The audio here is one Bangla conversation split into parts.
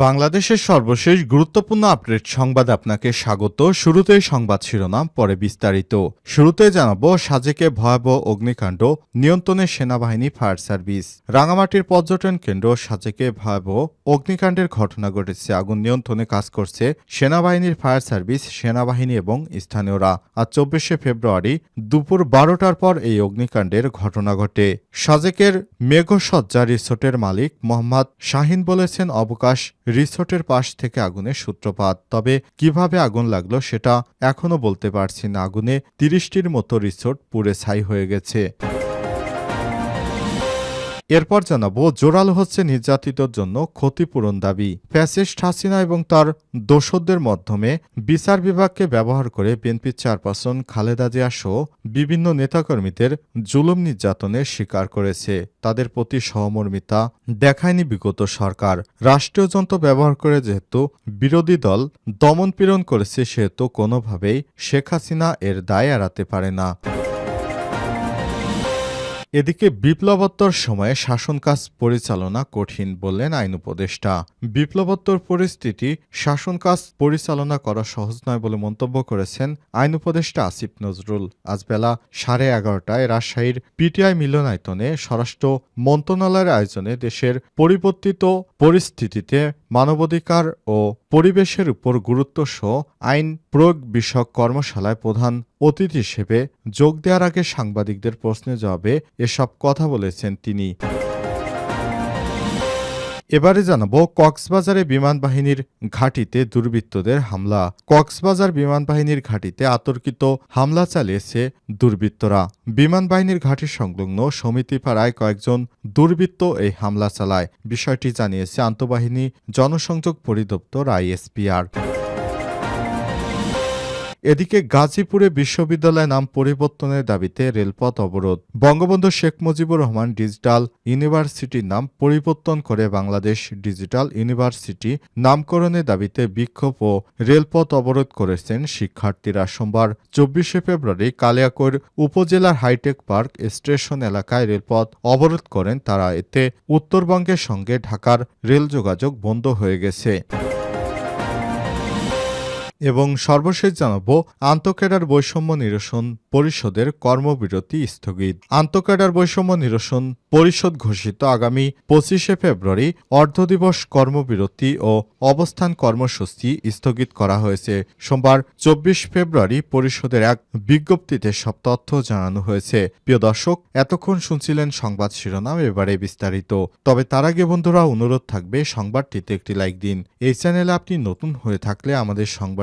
বাংলাদেশের সর্বশেষ গুরুত্বপূর্ণ আপডেট সংবাদ আপনাকে স্বাগত। শুরুতেই সংবাদ শিরোনাম, পরে বিস্তারিত। শুরুতে জানাব সাজেকে ভয়াবহ অগ্নিকাণ্ড, নিয়ন্ত্রণে সেনাবাহিনী, ফায়ার সার্ভিস। রাঙামাটির পর্যটন কেন্দ্র সাজেকে ভয়াবহ অগ্নিকাণ্ডের ঘটনা ঘটেছে। আগুন নিয়ন্ত্রণে কাজ করছে সেনাবাহিনীর ফায়ার সার্ভিস, সেনাবাহিনী এবং স্থানীয়রা। আজ চব্বিশে ফেব্রুয়ারি দুপুর বারোটার পর এই অগ্নিকাণ্ডের ঘটনা ঘটে। সাজেকের মেঘসজ্জা রিসোর্টের মালিক মোহাম্মদ শাহিন বলেছেন, অবকাশ রিসোর্টের পাশ থেকে আগুনের সূত্রপাত। তবে কীভাবে আগুন লাগল সেটা এখনও বলতে পারছি না। আগুনে তিরিশটির মতো রিসোর্ট পুড়ে ছাই হয়ে গেছে। এরপর জানাব, জোরালো হচ্ছে নির্যাতিতর জন্য ক্ষতিপূরণ দাবি। ফ্যাসিস্ট হাসিনা এবং তার দোসরদের মাধ্যমে বিচার বিভাগকে ব্যবহার করে বিএনপির চেয়ারপারসন খালেদা জিয়া সহ বিভিন্ন নেতাকর্মীদের জুলুম নির্যাতনের শিকার করেছে। তাদের প্রতি সহমর্মিতা দেখায়নি বিগত সরকার। রাষ্ট্রীয় যন্ত্র ব্যবহার করে যেহেতু বিরোধী দল দমনপীড়ন করেছে, সেহেতু কোনোভাবেই শেখ হাসিনা এর দায় এড়াতে পারে না। এদিকে বিপ্লবোত্তর সময়ে শাসন কাজ পরিচালনা কঠিন বললেন আইন উপদেষ্টা। বিপ্লবোত্তর পরিস্থিতি শাসন কাজ পরিচালনা করা সহজ নয় বলে মন্তব্য করেছেন আইন উপদেষ্টা আসিফ নজরুল। আজ বেলা সাড়ে এগারোটায় রাজশাহীর পিটিআই মিলনায়তনে স্বরাষ্ট্র মন্ত্রণালয়ের আয়োজনে দেশের পরিবর্তিত পরিস্থিতিতে মানবাধিকার ও পরিবেশের উপর গুরুত্ব সহ আইন প্রয়োগ বিষয়ক কর্মশালায় প্রধান অতিথি হিসেবে যোগ দেওয়ার আগে সাংবাদিকদের প্রশ্নে জবাবে এসব কথা বলেছেন তিনি। এবারে জানাব, কক্সবাজারে বিমান বাহিনীর ঘাঁটিতে দুর্বৃত্তদের হামলা। কক্সবাজার বিমান বাহিনীর ঘাঁটিতে আতর্কিত হামলা চালিয়েছে দুর্বৃত্তরা। বিমান বাহিনীর ঘাঁটি সংলগ্ন সমিতিপাড়ায় কয়েকজন দুর্বৃত্ত এই হামলা চালায়। বিষয়টি জানিয়েছে আন্তঃবাহিনী জনসংযোগ পরিদপ্তর আইএসপিআর। এদিকে গাজীপুরে বিশ্ববিদ্যালয় নাম পরিবর্তনের দাবিতে রেলপথ অবরোধ। বঙ্গবন্ধু শেখ মুজিবুর রহমান ডিজিটাল ইউনিভার্সিটির নাম পরিবর্তন করে বাংলাদেশ ডিজিটাল ইউনিভার্সিটি নামকরণের দাবিতে বিক্ষোভ ও রেলপথ অবরোধ করেছেন শিক্ষার্থীরা। সোমবার, চব্বিশে ফেব্রুয়ারি, কালিয়াকৈর উপজেলার হাইটেক পার্ক স্টেশন এলাকায় রেলপথ অবরোধ করেন তারা। এতে উত্তরবঙ্গের সঙ্গে ঢাকার রেল যোগাযোগ বন্ধ হয়ে গেছে। এবং সর্বশেষ জানাব, আন্তঃক্যাডার বৈষম্য নিরসন পরিষদের কর্মবিরতি স্থগিত। আন্তঃক্যাডার বৈষম্য নিরসন পরিষদ ঘোষিত আগামী পঁচিশে ফেব্রুয়ারি অর্ধদিবস কর্মবিরতি ও অবস্থান কর্মসূচি স্থগিত করা হয়েছে। সোমবার চব্বিশ ফেব্রুয়ারি পরিষদের এক বিজ্ঞপ্তিতে সব তথ্য জানানো হয়েছে। প্রিয় দর্শক, এতক্ষণ শুনছিলেন সংবাদ শিরোনাম, এবারে বিস্তারিত। তবে তার আগে বন্ধুরা, অনুরোধ থাকবে সংবাদটিতে একটি লাইক দিন। এই চ্যানেলে আপনি নতুন হয়ে থাকলে আমাদের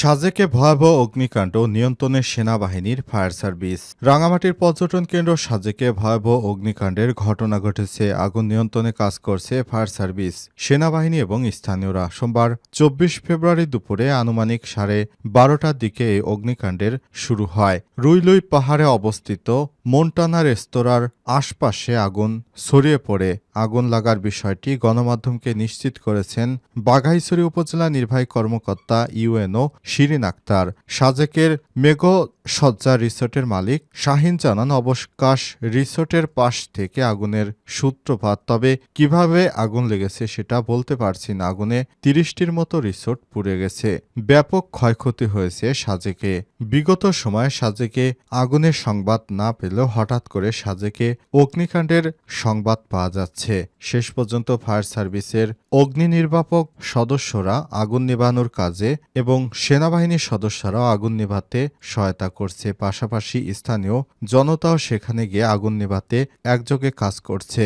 সাজেকে ভয়াবহ অগ্নিকাণ্ড নিয়ন্ত্রণে সেনাবাহিনীর ফায়ার সার্ভিস। রাঙামাটির পর্যটন কেন্দ্র সাজেকে ভয়াবহ অগ্নিকাণ্ডের ঘটনা ঘটেছে। আগুন নিয়ন্ত্রণে কাজ করছে ফায়ার সার্ভিস। সেনাবাহিনী এবং স্থানীয়রা সোমবার চব্বিশ ফেব্রুয়ারি দুপুরে আনুমানিক সাড়ে বারোটার দিকে এই অগ্নিকাণ্ডের শুরু হয়। রুইলুই পাহাড়ে অবস্থিত মন্টানা রেস্তোরাঁর আশপাশে আগুন ছড়িয়ে পড়ে। আগুন লাগার বিষয়টি গণমাধ্যমকে নিশ্চিত করেছেন বাঘাইছড়ি উপজেলা নির্বাহী কর্মকর্তা ইউএনও শিরিন আক্তার। সাজেকের মেঘ সজ্জা রিসোর্টের মালিক শাহিন জানান, অবকাশ রিসোর্টের পাশ থেকে আগুনের সূত্রপাত। তবে কীভাবে আগুন লেগেছে সেটা বলতে পারছি না। আগুনে তিরিশটির মতো রিসোর্ট পুড়ে গেছে। ব্যাপক ক্ষয়ক্ষতি হয়েছে সাজেকে। বিগত সময়ে সাজেকে আগুনের সংবাদ না পেলেও হঠাৎ করে সাজেকে অগ্নিকাণ্ডের সংবাদ পাওয়া যাচ্ছে। শেষ পর্যন্ত ফায়ার সার্ভিসের অগ্নি নির্বাপক সদস্যরা আগুন নেভানোর কাজে এবং সেনাবাহিনীর সদস্যরাও আগুন নেভাতে সহায়তা করছে। পাশাপাশি স্থানীয় জনতাও সেখানে গিয়ে আগুন নেভাতে একযোগে কাজ করছে।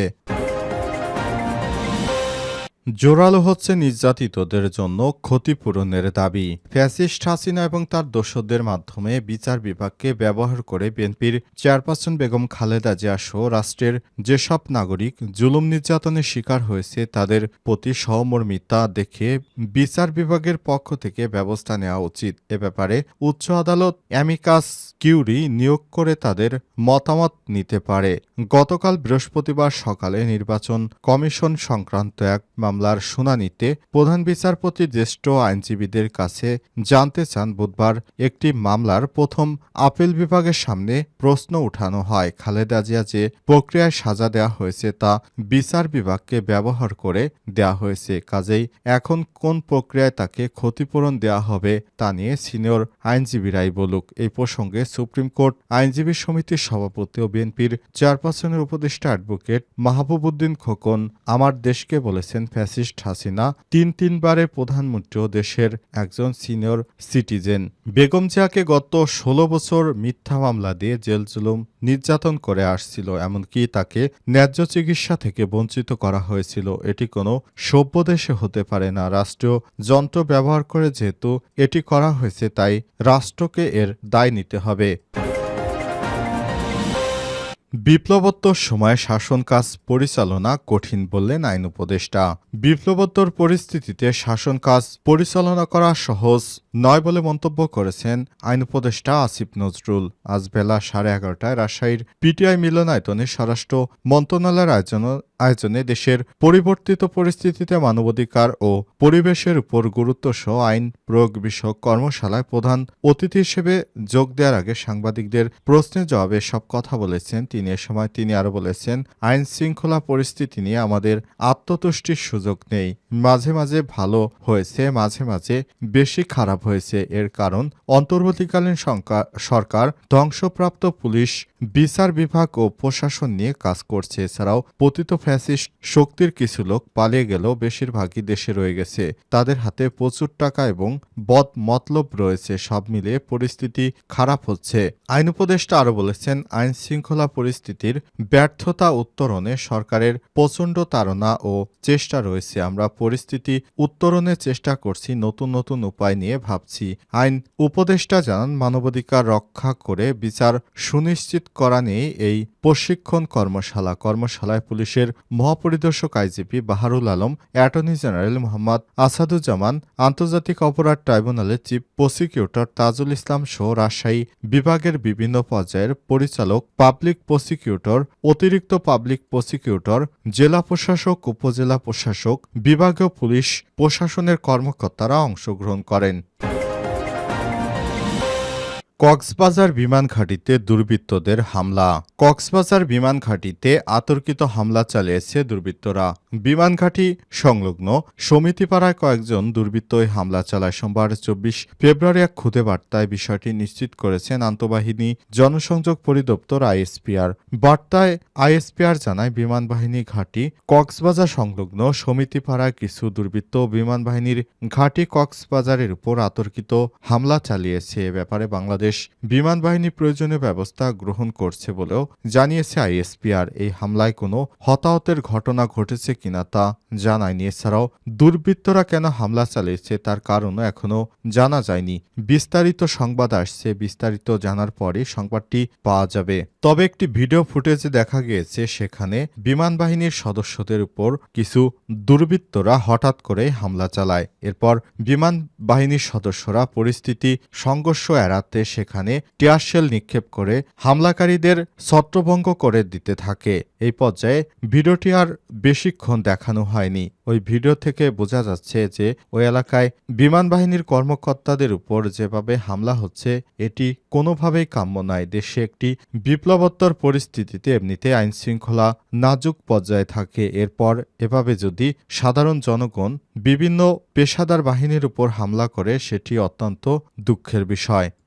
জোরালো হচ্ছে নির্যাতিতদের জন্য ক্ষতিপূরণের দাবি। ফ্যাসিস্ট হাসিনা এবং তার দোসরদের মাধ্যমে বিচার বিভাগকে ব্যবহার করে বিএনপির চেয়ারপারসন বেগম খালেদা জিয়া সহ রাষ্ট্রের যেসব নাগরিক জুলুম নির্যাতনের শিকার হয়েছে, তাদের প্রতি সহমর্মিতা দেখে বিচার বিভাগের পক্ষ থেকে ব্যবস্থা নেওয়া উচিত। এ ব্যাপারে উচ্চ আদালত অ্যামিকাস কিউরি নিয়োগ করে তাদের মতামত নিতে পারে। গতকাল বৃহস্পতিবার সকালে নির্বাচন কমিশন সংক্রান্ত এক মামলার শুনানিতে প্রধান বিচারপতি জ্যেষ্ঠ আইনজীবীদের কাছে জানতে চান বুধবার একটি মামলার প্রথম আপিল বিভাগের সামনে প্রশ্ন উঠানো হয়। খালেদা জিয়া যে প্রক্রিয়ায় সাজা দেওয়া হয়েছে তা বিচার বিভাগকে ব্যবহার করে দেওয়া হয়েছে। কাজেই এখন কোন প্রক্রিয়ায় তাকে ক্ষতিপূরণ দেওয়া হবে তা নিয়ে সিনিয়র আইনজীবীরাই বলুক। এই প্রসঙ্গে সুপ্রিম কোর্ট আইনজীবী সমিতির সভাপতি ও বিএনপির চেয়ারপারসনের উপদেষ্টা অ্যাডভোকেট মাহবুবুদ্দিন খোকন, আমার দেশকে বলেছেন ফ্যাসিস্ট হাসিনা তিন তিনবারের প্রধানমন্ত্রী দেশের একজন সিনিয়র সিটিজেন। বেগম জিয়াকে গত ষোলো বছর মিথ্যা মামলা দিয়ে জেল জুলুম নির্যাতন করে আসছিল, এমনকি তাকে ন্যায্য চিকিৎসা থেকে বঞ্চিত করা হয়েছিল। এটি কোনো সভ্য দেশে হতে পারে না। রাষ্ট্রীয় যন্ত্র ব্যবহার করে যেহেতু এটি করা হয়েছে, তাই রাষ্ট্রকে এর দায় নিতে হবে। বিপ্লবোত্তর সময়ে শাসন কাজ পরিচালনা কঠিন বললেন আইন উপদেষ্টা। বিপ্লবোত্তর পরিস্থিতিতে শাসন কাজ পরিচালনা করা সহজ নয় বলে মন্তব্য করেছেন আইন উপদেষ্টা আসিফ নজরুল। আজ বেলা সাড়ে এগারোটায় রাজশাহীর পিটিআই মিলনায়তনে স্বরাষ্ট্র মন্ত্রণালয়ের আয়োজন, আয়োজনে দেশের পরিবর্তিত পরিস্থিতিতে মানবাধিকার ও পরিবেশের উপর গুরুত্ব সহ আইন প্রয়োগ বিষয়ক কর্মশালায় প্রধান অতিথি হিসেবে যোগ দেওয়ার আগে সাংবাদিকদের প্রশ্নের জবাবে সব কথা বলেছেন তিনি। এ সময় তিনি আরও বলেছেন, আইন শৃঙ্খলা পরিস্থিতি নিয়ে আমাদের আত্মতুষ্টির সুযোগ নেই। মাঝে মাঝে ভালো হয়েছে, মাঝে মাঝে বেশি খারাপ হয়েছে এর কারণ অন্তর্বর্তীকালীন সরকার, ধ্বংসপ্রাপ্ত পুলিশ, বিচার বিভাগ ও প্রশাসন নিয়ে কাজ করছে। এছাড়াও পতিত ফ্যাসিস্ট শক্তির কিছু লোক পালিয়ে গেলেও বেশিরভাগই দেশে রয়ে গেছে। তাদের হাতে প্রচুর টাকা এবং বদ মতলব রয়েছে। সব মিলিয়ে পরিস্থিতি খারাপ হচ্ছে। আইন উপদেষ্টা আরও বলেছেন, আইন শৃঙ্খলা পরিস্থিতির ব্যর্থতা উত্তরণে সরকারের প্রচণ্ড তাড়না ও চেষ্টা রয়েছে। আমরা পরিস্থিতি উত্তরণের চেষ্টা করছি, নতুন নতুন উপায় নিয়ে ভাবছি। আইন উপদেষ্টা জানান, মানবাধিকার রক্ষা করে বিচার সুনিশ্চিত করা নিয়ে এই প্রশিক্ষণ কর্মশালা। কর্মশালায় পুলিশের মহাপরিদর্শক IGP Baharul Alam, attorney general Mohammad Asaduzzaman, আন্তর্জাতিক অপরাধ ট্রাইব্যুনালের চিফ প্রসিকিউটর তাজুল ইসলাম সহ রাজশাহী বিভাগের বিভিন্ন পর্যায়ের পরিচালক, পাবলিক প্রসিকিউটর, অতিরিক্ত পাবলিক প্রসিকিউটর, জেলা প্রশাসক, উপজেলা প্রশাসক, বিভাগীয় পুলিশ প্রশাসনের কর্মকর্তারা অংশগ্রহণ করেন। কক্সবাজার বিমান ঘাঁটিতে দুর্বৃত্তদের হামলা। কক্সবাজার বিমান ঘাঁটিতে আতর্কিত হামলা চালিয়েছে দুর্বৃত্তরা। বিমান ঘাঁটি সংলগ্ন সমিতিপাড়ায় কয়েকজন দুর্বৃত্ত হামলা চালায় সোমবার চব্বিশ ফেব্রুয়ারি এক খুদে বার্তায় বিষয়টি নিশ্চিত করেছেন আন্তঃবাহিনী জনসংযোগ পরিদপ্তর আইএসপিআর। বার্তায় আইএসপিআর জানায়, বিমান বাহিনী ঘাঁটি কক্সবাজার সংলগ্ন সমিতিপাড়ায় কিছু দুর্বৃত্ত বিমান বাহিনীর ঘাঁটি কক্সবাজারের উপর আতর্কিত হামলা চালিয়েছে। এ ব্যাপারে বাংলাদেশ বিমান বাহিনী প্রয়োজনীয় ব্যবস্থা গ্রহণ করছে বলেও জানিয়েছে আইএসপিআর। এই হামলায় কোনো হতাহতের ঘটনা ঘটেছে কিনা তা জানায়নি। এছাড়াও দুর্বৃত্তরা কেন হামলা চালিয়েছে তার কারণও এখনও জানা যায়নি। বিস্তারিত সংবাদ আসছে, বিস্তারিত জানার পরে সংবাদটি পাওয়া যাবে। তবে একটি ভিডিও ফুটেজে দেখা গিয়েছে, সেখানে বিমান বাহিনীর সদস্যদের উপর কিছু দুর্বৃত্তরা হঠাৎ করে হামলা চালায়। এরপর বিমান বাহিনীর সদস্যরা পরিস্থিতি সংঘর্ষ এড়াতে সেখানে টিয়ারশেল নিক্ষেপ করে হামলাকারীদের ছত্রভঙ্গ করে দিতে থাকে। এই পর্যায়ে ভিডিওটি আর বেশিক্ষণ দেখানো হয়নি। ওই ভিডিও থেকে বোঝা যাচ্ছে যে ওই এলাকায় বিমান বাহিনীর কর্মকর্তাদের উপর যেভাবে হামলা হচ্ছে, এটি কোনোভাবেই কাম্য নয়। দেশে একটি বিপ্লবোত্তর পরিস্থিতিতে এমনিতে আইন শৃঙ্খলা নাজুক পর্যায়ে থাকে। এরপর এভাবে যদি সাধারণ জনগণ বিভিন্ন পেশাদার বাহিনীর উপর হামলা করে, সেটি অত্যন্ত দুঃখের বিষয়।